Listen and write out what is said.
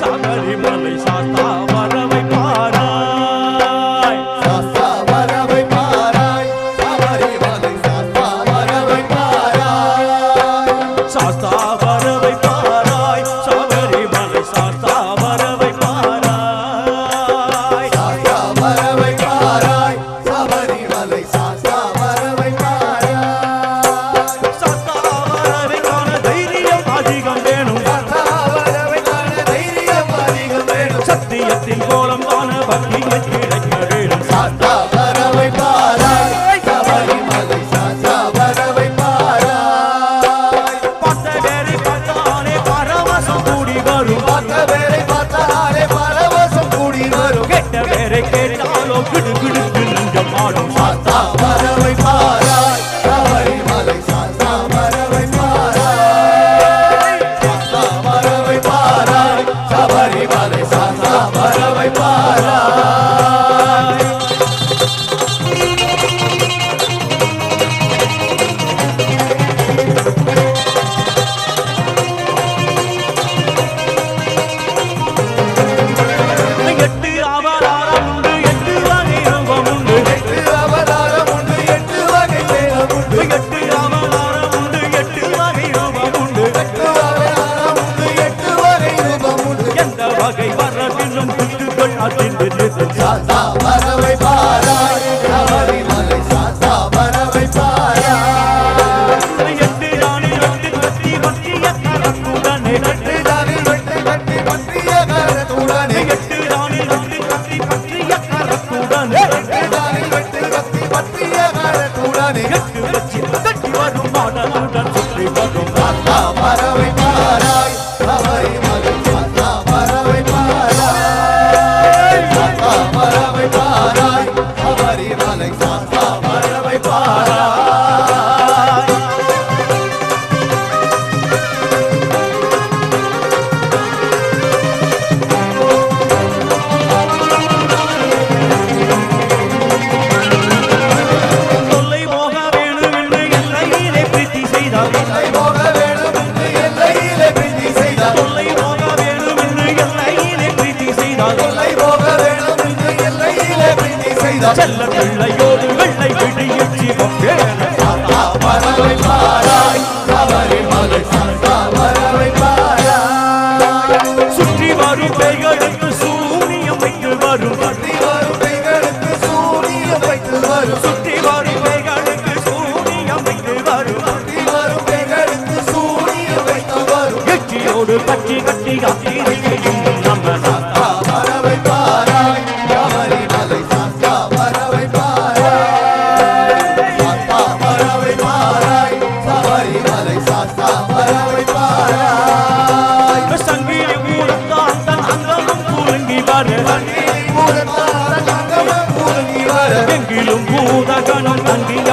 ساي مالي ساستا பரவை பாரா Jaa, jaa, jaa, jaa, jaa, jaa, செய்த செல்ல பிள்ளையோடு வெள்ளை விழியில் ஜீவம் பறவை பாராய். அவரை மகள் பறவை பாராய். சுற்றி வரும் பெய்களுக்கு சூனியம் வைத்து வரும். சுற்றி வரும் பெய்களுக்கு சூனியம் வைத்து வரும். சுற்றி வரும் பெய்களுக்கு சூனியம் வைத்து வரும். சுற்றி வரும் பெய்களுக்கு சூனியம் வைத்து வரும். கெட்டியோடு பற்றி கட்டி காட்டி மூலத்தான் தன் அங்கமும் கூலுங்கி வர. எங்கிலும் பூதகணம் தங்கிய